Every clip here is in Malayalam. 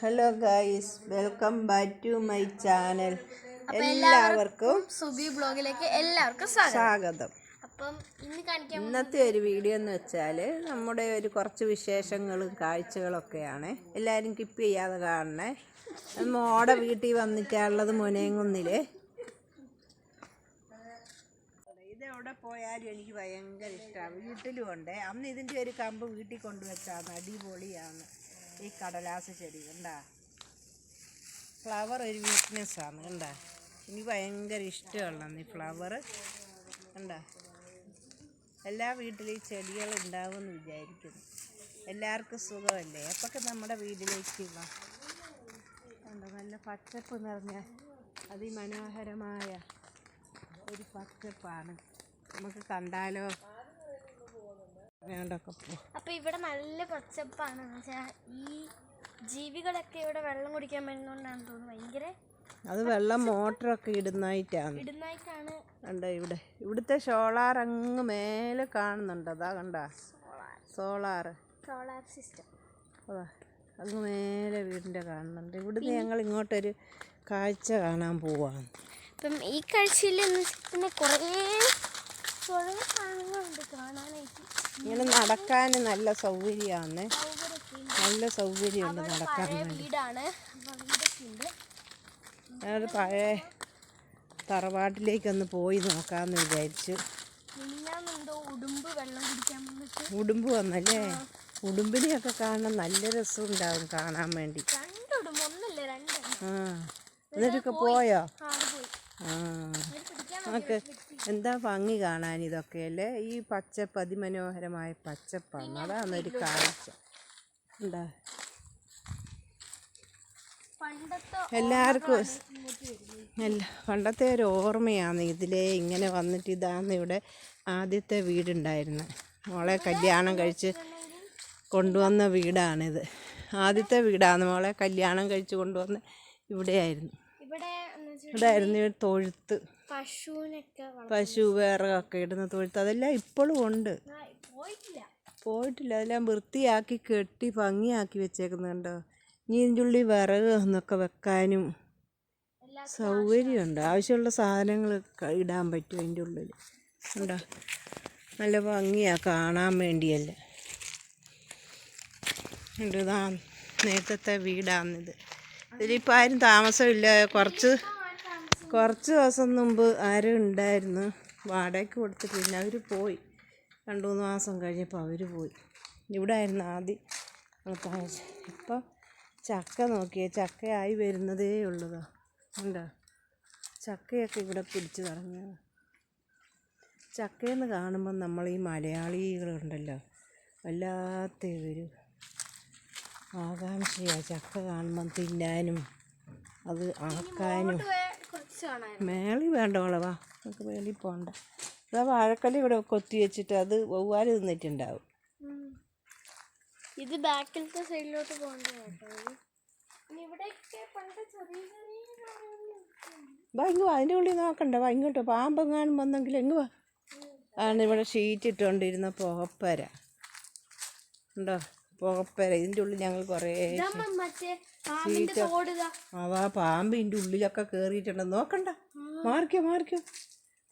Hello guys welcome back to my channel എല്ലാവർക്കും സുബി ബ്ലോഗിലേക്ക് എല്ലാവർക്കും സ്വാഗതം. സ്വാഗതം. അപ്പം ഇന്ന് കാണിക്കാൻ ഇന്നത്തെ ഒരു വീഡിയോ എന്ന് വെച്ചാൽ നമ്മുടെ ഒരു കുറച്ച് വിശേഷങ്ങളും കാഴ്ചകളൊക്കെയാണ്. എല്ലാവരും കിപ്പ് ചെയ്യാതെ കാണണേ. മോടെ വീട്ടിൽ വന്നിട്ടുള്ളത് മുനയങ്കുന്നിൽ ഇതെവിടെ പോയാലും എനിക്ക് ഭയങ്കര ഇഷ്ടമാണ് വീട്ടിലും ഉണ്ട്. അന്ന് ഇതിന്റെ ഒരു കമ്പ് വീട്ടിൽ കൊണ്ടുവച്ചാണ് അടിപൊളിയാണ്. ഈ കടലാസ് ചെടി കണ്ടാ? ഫ്ലവർ ഒരു വീക്ക്നെസ്സാണ് കണ്ടാ? എനിക്ക് ഭയങ്കര ഇഷ്ടമുള്ളതാണ് ഈ ഫ്ലവർ കണ്ടാ? എല്ലാ വീട്ടിലും ഈ ചെടികൾ ഉണ്ടാവുമെന്ന് വിചാരിക്കുന്നു. എല്ലാവർക്കും സുഖമല്ലേ? അപ്പൊക്കെ നമ്മുടെ വീട്ടിലേക്ക് കണ്ടോ? നല്ല പച്ചപ്പ് നിറഞ്ഞ അതിമനോഹരമായ ഒരു പച്ചപ്പാണ്. നമുക്ക് കണ്ടാലോ? അപ്പൊ ഇവിടെ നല്ല പച്ചപ്പാണ്. വെച്ചാൽ ഈ ജീവികളൊക്കെ ഇവിടെ വെള്ളം കുടിക്കാൻ വരുന്നോണ്ടാണ് തോന്നുന്നു. ഭയങ്കര അത് വെള്ളം മോട്ടറൊക്കെ ഇടുന്നായിട്ടാണ് ഇടുന്നായിട്ടാണ് കണ്ട ഇവിടെ? ഇവിടുത്തെ സോളാർ അങ്ങ് മേലെ കാണുന്നുണ്ട്. അതാ കണ്ട? സോളാർ. Solar system. അതാ. അങ്ങ് മേലെ വീടിന്റെ കാണുന്നുണ്ട്. ഇവിടുന്ന് ഞങ്ങൾ ഇങ്ങോട്ടൊരു കാഴ്ച കാണാൻ പോവാണ്. അപ്പം ഈ കാഴ്ചയിൽ കുറേ കുറേ സാധനങ്ങളുണ്ട് കാണാനായിട്ട്. ഇങ്ങനെ നടക്കാൻ നല്ല സൗകര്യമാണ് നല്ല സൗകര്യമുണ്ട് നടക്കാൻ വേണ്ടി. വീടാണ്. പഴയ തറവാട്ടിലേക്കൊന്ന് പോയി നോക്കാന്ന് വിചാരിച്ചു. മിനിഞ്ഞാന്നെന്തോ ഉടുമ്പ് വെള്ളം കുടിക്കാൻ വന്നിട്ട്. ഉടുമ്പ് വന്നല്ലേ? ഉടുമ്പിനെയൊക്കെ കാണാൻ നല്ല രസമുണ്ടാവും കാണാൻ വേണ്ടി. രണ്ട് ഉടുമ്പ് ഒന്നല്ല ആ. എന്നിട്ടൊക്കെ പോയോ? ആ നമുക്ക് എന്താ ഭംഗി കാണാൻ ഇതൊക്കെ അല്ലേ? ഈ പച്ചപ്പ് അതിമനോഹരമായ പച്ചപ്പാണ്. അതാണ് ഒരു കാഴ്ച. എന്താ? എല്ലാവർക്കും അല്ല പണ്ടത്തെ ഒരു ഓർമ്മയാണ് ഇതിലേ ഇങ്ങനെ വന്നിട്ട് ഇതാണ് ഇവിടെ ആദ്യത്തെ വീടുണ്ടായിരുന്നത് മോളെ കല്യാണം കഴിച്ച് കൊണ്ടുവന്ന വീടാണിത്. ആദ്യത്തെ വീടാണ് മോളെ കല്യാണം കഴിച്ച് കൊണ്ടുവന്ന് ഇവിടെയായിരുന്നു. ഈ തൊഴുത്ത്. പശുവിനൊക്കെ വേറെ ഒക്കെ ഇടുന്ന തൊഴുത്ത്. അതെല്ലാം ഇപ്പോഴും ഉണ്ട്. പോയിട്ടില്ല. അതെല്ലാം വൃത്തിയാക്കി കെട്ടി ഭംഗിയാക്കി വെച്ചേക്കുന്നുണ്ടോ. ഇനി ഇതിന്റെ ഉള്ളിൽ വിറക് എന്നൊക്കെ വെക്കാനും സൗകര്യമുണ്ട്. ആവശ്യമുള്ള സാധനങ്ങൾ ഇടാൻ പറ്റും അതിന്റെ ഉള്ളിൽ. ഉണ്ടോ നല്ല ഭംഗിയാണ് കാണാൻ വേണ്ടിയല്ല. ഇതാ നേരത്തെ വീടാണിത്. ഇതിലിപ്പോൾ ആരും താമസമില്ല. കുറച്ച് കുറച്ച് ദിവസം മുമ്പ് ആരും ഉണ്ടായിരുന്നു. വാടകയ്ക്ക് കൊടുത്തിട്ട് പിന്നെ അവർ പോയി. രണ്ട് മൂന്ന് മാസം കഴിഞ്ഞപ്പോൾ അവർ പോയി. ഇവിടെ ആയിരുന്നു ആദ്യം. അങ്ങനത്തെ ഇപ്പം ചക്ക നോക്കിയേ ചക്കയായി വരുന്നതേ ഉള്ളതോ. ഉണ്ടോ ചക്കയൊക്കെ ഇവിടെ പിടിച്ചു തുടങ്ങിയത് ചക്കയെന്ന് കാണുമ്പോൾ നമ്മൾ ഈ മലയാളികളുണ്ടല്ലോ. വല്ലാത്ത ഒരു ആകാംക്ഷയാണ് ചക്ക കാണുമ്പം തിന്നാനും അത് ആക്കാനും മേളി വേണ്ട വളവാ നമുക്ക് മേളി പോണ്ട. ഇതാ വാഴക്കല്ലി ഇവിടെ കൊത്തി വെച്ചിട്ട് അത് വവ്വാൽ തിന്നിട്ടുണ്ടാവും. ഇത് ബാക്കിലത്തെ സൈഡിലോട്ട് പോകണ്ട വാ ഇങ്ങ് വാ. അതിന്റെ ഉള്ളിൽ നോക്കണ്ട. വാ ഇങ്ങോട്ട് പാമ്പെങ്ങാനും വന്നെങ്കിൽ എങ്ങ് വാ. ആണ് ഇവിടെ ഷീറ്റ് ഇട്ടുകൊണ്ടിരുന്ന പുകപ്പര. ഉണ്ടോ? പുകപ്പര. ഇതിന്റെ ഉള്ളിൽ ഞങ്ങൾ കുറേ മറ്റേ ഇതാ. അതാ പാമ്പ് ഇതിന്റെ ഉള്ളിലൊക്കെ കയറിയിട്ടുണ്ട് നോക്കണ്ട. മാറിക്കോ മാറിക്കോ.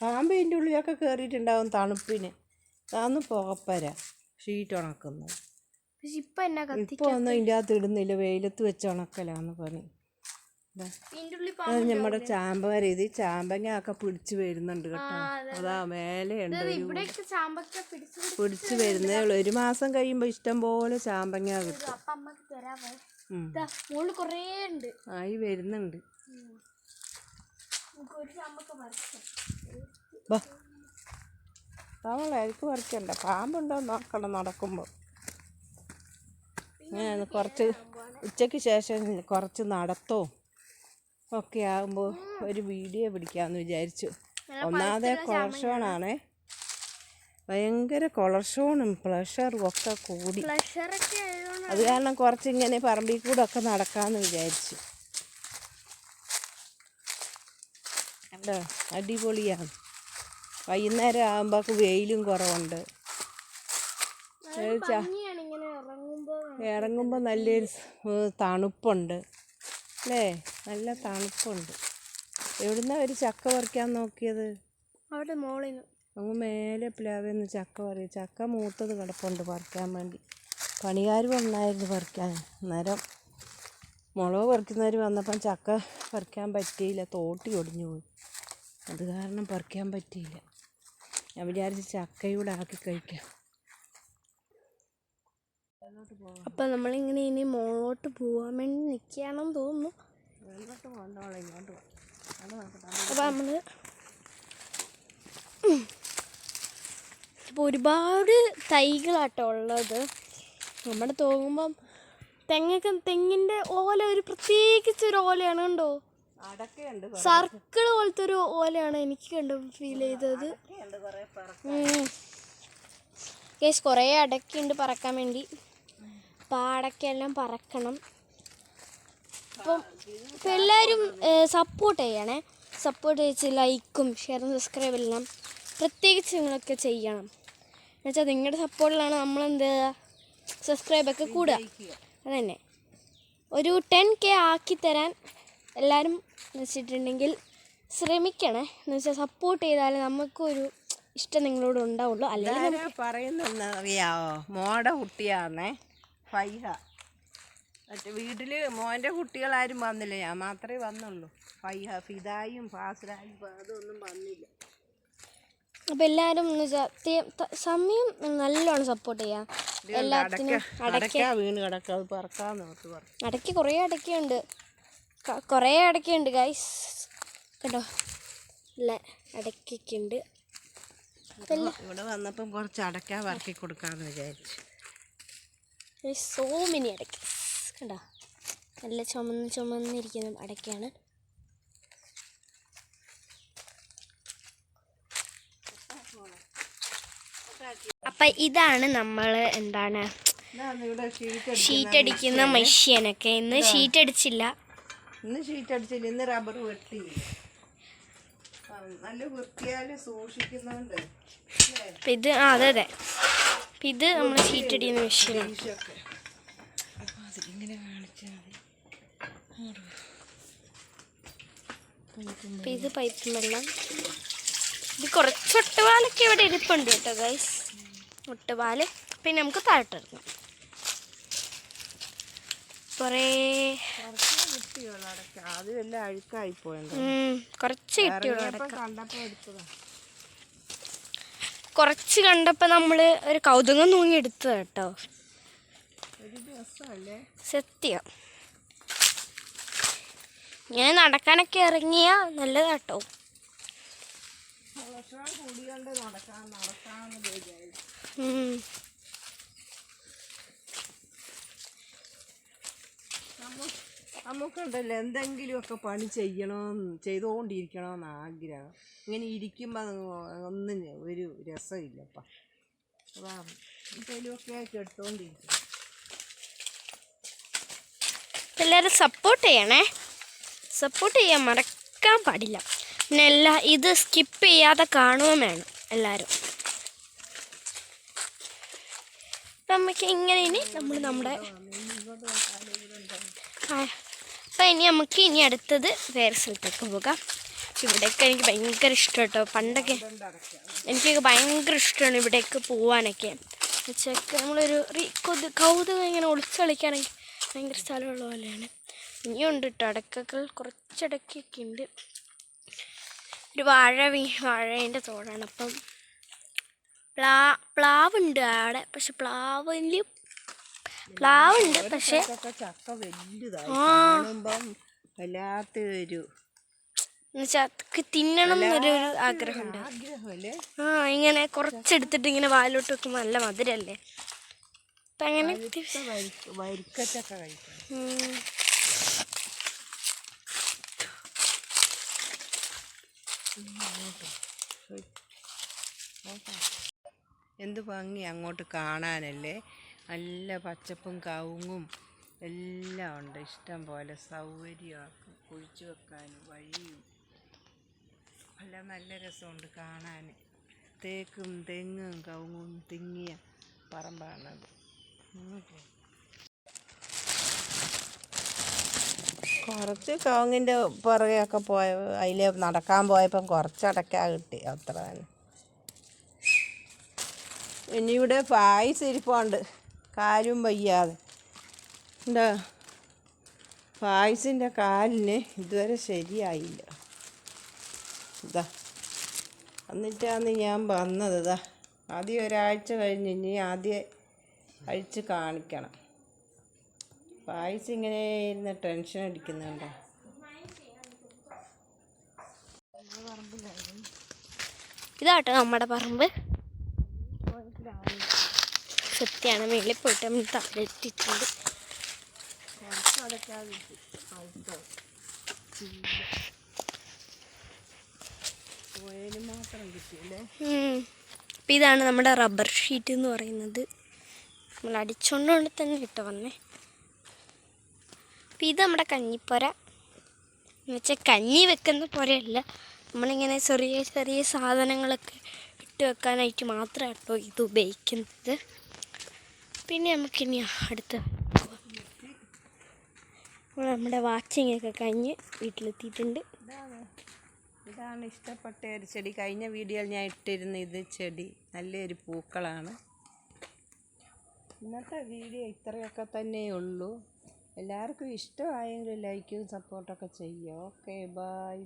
പാമ്പ് ഇതിന്റെ ഉള്ളിലൊക്കെ കയറിയിട്ടുണ്ടാവും തണുപ്പിന്. അതൊന്ന് പുകപ്പര. ഷീറ്റ് ഉണക്കുന്നു. ഇപ്പൊ എന്നാ ഇപ്പോൾ ഒന്നും ഇതിന്റെ അകത്ത് ഇടുന്നില്ല. വെയിലത്ത് വെച്ച് ഉണക്കലാന്ന് പണി. അത് നമ്മുടെ ചാമ്പ ഇത് ചാമ്പങ്ങ ഒക്കെ പിടിച്ചു വരുന്നുണ്ട് കേട്ടോ. അതാ മേലെ ഉണ്ട് ഒരു ചാമ്പക്ക പിടിച്ചു പിടിച്ച് വരുന്നേ ഉള്ളൂ. ഒരു മാസം കഴിയുമ്പോൾ ഇഷ്ടം പോലെ ചാമ്പങ്ങ കിട്ടും. മുകളിൽ കുറേ ഉണ്ട്. ആയി വരുന്നുണ്ട്. എനിക്ക് പറിക്കണ്ട. പാമ്പുണ്ടോ നോക്കണം നടക്കുമ്പോൾ അങ്ങനെയാണ് കുറച്ച് ഉച്ചയ്ക്ക് ശേഷം കുറച്ച് നടത്തോ ഒക്കെ ആകുമ്പോൾ ഒരു വീഡിയോ പിടിക്കാമെന്ന് വിചാരിച്ചു. ഒന്നാമതെ കൊളർഷോണാണേ ഭയങ്കര കൊളർഷോണും പ്ലഷറും ഒക്കെ കൂടി. അത് കാരണം കുറച്ചിങ്ങനെ പറമ്പിൽ കൂടെ ഒക്കെ നടക്കാമെന്ന് വിചാരിച്ചു. കണ്ടോ? അടിപൊളിയാണ്. വൈകുന്നേരം ആകുമ്പോൾ വെയിലും കുറവുണ്ട്. ഇറങ്ങുമ്പോൾ നല്ലൊരു തണുപ്പുണ്ട്. അല്ലേ? നല്ല തണുപ്പുണ്ട്. എവിടുന്നാ ഒരു ചക്ക പറിക്കാൻ നോക്കിയത്? അവിടെ മോളിന്ന്. അങ്ങ് മേലെ പ്ലാവിന്ന് ചക്ക പറി ചക്ക മൂത്തത് കിടപ്പുണ്ട് പറിക്കാൻ വേണ്ടി. പണിക്കാർ വന്നായിരുന്നു പറിക്കാൻ. അന്നേരം മുളക് പറിക്കുന്നവർ വന്നപ്പം ചക്ക പറിക്കാൻ പറ്റിയില്ല. തോട്ടി ഒടിഞ്ഞു പോയി. അത് കാരണം പറിക്കാൻ പറ്റിയില്ല. ഞാൻ വിചാരിച്ച് ചക്കയൂടെ ആക്കി കഴിക്കാം. അപ്പം നമ്മളിങ്ങനെ ഇനി മോളോട്ട് പോകാൻ വേണ്ടി നിൽക്കുകയാണെന്ന് തോന്നുന്നു. അപ്പം നമ്മൾ ഇപ്പൊ ഒരുപാട് തൈകളാട്ടോ ഉള്ളത്. നമ്മുടെ തോന്നുമ്പം തെങ്ങൊക്കെ തെങ്ങിന്റെ ഓല ഒരു പ്രത്യേകിച്ച് ഒരു ഓലയാണ് കണ്ടോ. സർക്കിൾ പോലത്തെ ഒരു ഓലയാണ് എനിക്ക് കണ്ടു ഫീൽ ചെയ്തത്. കേസ് കുറേ അടക്കയുണ്ട് പറക്കാൻ വേണ്ടി. അപ്പം ആ അടക്കയെല്ലാം പറക്കണം. അപ്പം ഇപ്പം എല്ലാവരും സപ്പോർട്ട് ചെയ്യണേ. സപ്പോർട്ട് ചെയ്ത് ലൈക്കും ഷെയറും സബ്സ്ക്രൈബ് എല്ലാം പ്രത്യേകിച്ച് നിങ്ങളൊക്കെ ചെയ്യണം. എന്നുവെച്ചാൽ നിങ്ങളുടെ സപ്പോർട്ടിലാണ് നമ്മൾ നമ്മളെന്ത് സബ്സ്ക്രൈബൊക്കെ കൂടുക. അതന്നെ. ഒരു ടെൻ കെ ആക്കി തരാൻ എല്ലാവരും വെച്ചിട്ടുണ്ടെങ്കിൽ ശ്രമിക്കണേ. എന്ന് വെച്ചാൽ സപ്പോർട്ട് ചെയ്താലേ നമുക്കൊരു ഇഷ്ടം നിങ്ങളോട് ഉണ്ടാവുള്ളൂ. അല്ലെങ്കിൽ പറയുന്നറിയാവോ പറയുന്നെന്ന് അറിയാവോ മോടെ കുട്ടിയാണേ ഫൈഹ. മറ്റേ വീട്ടിൽ മോന്റെ കുട്ടികളാരും വന്നില്ല. ഞാൻ മാത്രമേ വന്നുള്ളൂ. ഫൈഹ ഫിദായും ഫാസിലായും അതൊന്നും വന്നില്ല. അപ്പം എല്ലാവരും എന്ന് വെച്ചാൽ സമയം നല്ലോണം സപ്പോർട്ട് ചെയ്യാം. എല്ലാത്തിനും അടയ്ക്ക വീണ് കിടക്ക. അത് പറക്കാൻ പറ കുറേ അടയ്ക്കുണ്ട് അടയ്ക്കുണ്ട് ഗൈസ് കേട്ടോ? അല്ല അടയ്ക്കൊക്കെ ഉണ്ട് ഇവിടെ വന്നപ്പം കുറച്ച് അടക്ക പറക്കി കൊടുക്കാന്ന് വിചാരിച്ചു. സോ മെനി അടയ്ക്ക കണ്ടോ നല്ല ചുമന്ന് ചുമന്നിരിക്കുന്ന അടയ്ക്കാണ് അപ്പം ഇതാണ് നമ്മൾ എന്താണ് ഷീറ്റ് അടിക്കുന്ന മെഷീനൊക്കെ ഇന്ന് ഷീറ്റ് അടിച്ചില്ല. ഇന്ന് ഷീറ്റ് അടിച്ചില്ല. ഇന്ന് റബ്ബർ വെട്ടി. നല്ല വൃത്തിയാൽ സൂക്ഷിക്കുന്നുണ്ട്. ഇത് ആ അതെ അതെ. ഇത് നമ്മൾ ഷീറ്റ് അടിക്കുന്ന മെഷീനാണ് കാണിച്ചാൽ മതി. ഇത് പൈപ്പ് വെള്ളം. ഇത് കുറച്ചൊട്ടുപാലൊക്കെ ഇവിടെ ഇരിപ്പുണ്ട് കേട്ടോ ഗൈസ് ഒട്ടുപാൽ പിന്നെ നമുക്ക് ഇറങ്ങാം കുറേ കുറച്ച് കിട്ടിയുള്ളൂ കണ്ടപ്പോ നമ്മൾ കുറച്ച് കണ്ടപ്പോൾ നമ്മൾ ഒരു കൗതുകം തൂങ്ങി എടുത്തത് കേട്ടോ. സത്യം. ഇങ്ങനെ നടക്കാനൊക്കെ ഇറങ്ങിയ നല്ലതാട്ടോ. ഭക്ഷണം കൂടിയോണ്ട് നടക്കാൻ നടക്കാന്ന് വിചാരിച്ചു. ഉം. നമുക്കുണ്ടല്ലോ എന്തെങ്കിലുമൊക്കെ പണി ചെയ്യണമെന്ന് ചെയ്തുകൊണ്ടിരിക്കണമെന്ന് ആഗ്രഹം. ഇങ്ങനെ ഇരിക്കുമ്പോൾ ഒന്നും ഒരു രസമില്ലപ്പ. അതാണ് എന്തെങ്കിലുമൊക്കെ കെട്ടുകൊണ്ടിരിക്കും എല്ലാവരും സപ്പോർട്ട് ചെയ്യണേ. സപ്പോർട്ട് ചെയ്യാൻ മറക്കാൻ പാടില്ല. പിന്നെ എല്ലാ ഇത് സ്കിപ്പ് ചെയ്യാതെ കാണുകയും വേണം എല്ലാവരും. നമുക്ക് ഇങ്ങനെ ഇനി നമ്മൾ നമ്മുടെ അപ്പം ഇനി നമുക്ക് ഇനി അടുത്തത് വേറെ സ്ഥലത്തേക്ക് പോകാം. ഇവിടെയൊക്കെ എനിക്ക് ഭയങ്കര ഇഷ്ടം കേട്ടോ. പണ്ടൊക്കെ എനിക്കൊക്കെ ഭയങ്കര ഇഷ്ടമാണ് ഇവിടേക്ക് പോവാനൊക്കെ. വെച്ചൊക്കെ നമ്മളൊരു കൊതു കൗതുകം ഇങ്ങനെ ഒളിച്ച് കളിക്കാനൊക്കെ ഭയങ്കര സ്ഥലമുള്ള പോലെയാണ്. ഇനിയുണ്ട് കേട്ടോ അടക്കകൾ കുറച്ചടക്കൊക്കെ ഉണ്ട്. ഒരു വാഴ വീ വാഴേന്റെ തോടാണ്. അപ്പം പ്ലാ പ്ലാവുണ്ട് അവിടെ പക്ഷെ പ്ലാവിൽ പ്ലാവുണ്ട് പക്ഷെ ചക്ക അതൊക്കെ തിന്നണം എന്നൊരു ആഗ്രഹമുണ്ട്. ആ ഇങ്ങനെ കുറച്ചെടുത്തിട്ട് ഇങ്ങനെ വാലോട്ട് വെക്കുമ്പോൾ നല്ല മധുരല്ലേ? അപ്പം അങ്ങനെ വരിക്കച്ചക്ക കഴിക്കണം എന്ത് ഭംഗി അങ്ങോട്ട് കാണാനല്ലേ? നല്ല പച്ചപ്പും കവുങ്ങും എല്ലാം ഉണ്ട്. ഇഷ്ടം പോലെ സൗകര്യമാക്കും കുഴിച്ചു വെക്കാനും വഴിയും. എല്ലാം നല്ല രസമുണ്ട് കാണാൻ. തേക്കും തെങ്ങും കവുങ്ങും തിങ്ങിയ പറമ്പാണത്. ഉം. കുറച്ച് കവുങ്ങിന്റെ പുറകെയൊക്കെ പോയ അതിൽ നടക്കാൻ പോയപ്പം കുറച്ച് കിട്ടി അത്ര തന്നെ. ഇനി ഇവിടെ പായസ് ഇരിപ്പുണ്ട് കാലും വയ്യാതെ. എന്താ? പായസിന്റെ കാലിന് ഇതുവരെ ശരിയായില്ല. ഇതാ. എന്നിട്ടാണ് ഞാൻ വന്നത് ഇതാ. ആദ്യം ഒരാഴ്ച കഴിഞ്ഞ് ഇനി ആദ്യം അഴിച്ച് കാണിക്കണം. പായസം ഇങ്ങനെ ഇരുന്ന് ടെൻഷൻ അടിക്കുന്നുണ്ടോ? ഇതാട്ടോ നമ്മുടെ പറമ്പ്. സത്യാണ് മേളിൽ പോയിട്ട് നമ്മൾ തലയിട്ടിട്ടുണ്ട്. ഇതാണ് നമ്മുടെ റബ്ബർ ഷീറ്റ് എന്ന് പറയുന്നത്. നമ്മൾ അടിച്ചുകൊണ്ടുകൊണ്ട് തന്നെ ഇട്ട് വന്നേ. അപ്പം ഇത് നമ്മുടെ കഞ്ഞിപ്പൊര. എന്ന് വെച്ചാൽ കഞ്ഞി വെക്കുന്ന പോലെയല്ല നമ്മളിങ്ങനെ ചെറിയ ചെറിയ സാധനങ്ങളൊക്കെ ഇട്ട് വെക്കാനായിട്ട് മാത്രമാണ് കേട്ടോ ഇത് ഉപയോഗിക്കുന്നത്. പിന്നെ നമുക്കിനി അടുത്ത് നമ്മുടെ വാച്ചിങ് ഒക്കെ കഴിഞ്ഞ് വീട്ടിലെത്തിയിട്ടുണ്ട്. ഇതാണ്. ഇഷ്ടപ്പെട്ട ഒരു ചെടി. കഴിഞ്ഞ വീഡിയോയിൽ ഞാൻ ഇട്ടിരുന്ന ഇത് ചെടി. നല്ലൊരു പൂക്കളാണ്. ഇന്നത്തെ വീഡിയോ ഇത്രയൊക്കെ തന്നെ ഉള്ളൂ. എല്ലാവർക്കും ഇഷ്ടമായെങ്കിൽ ലൈക്കും സപ്പോർട്ടൊക്കെ ചെയ്യുക. Okay bye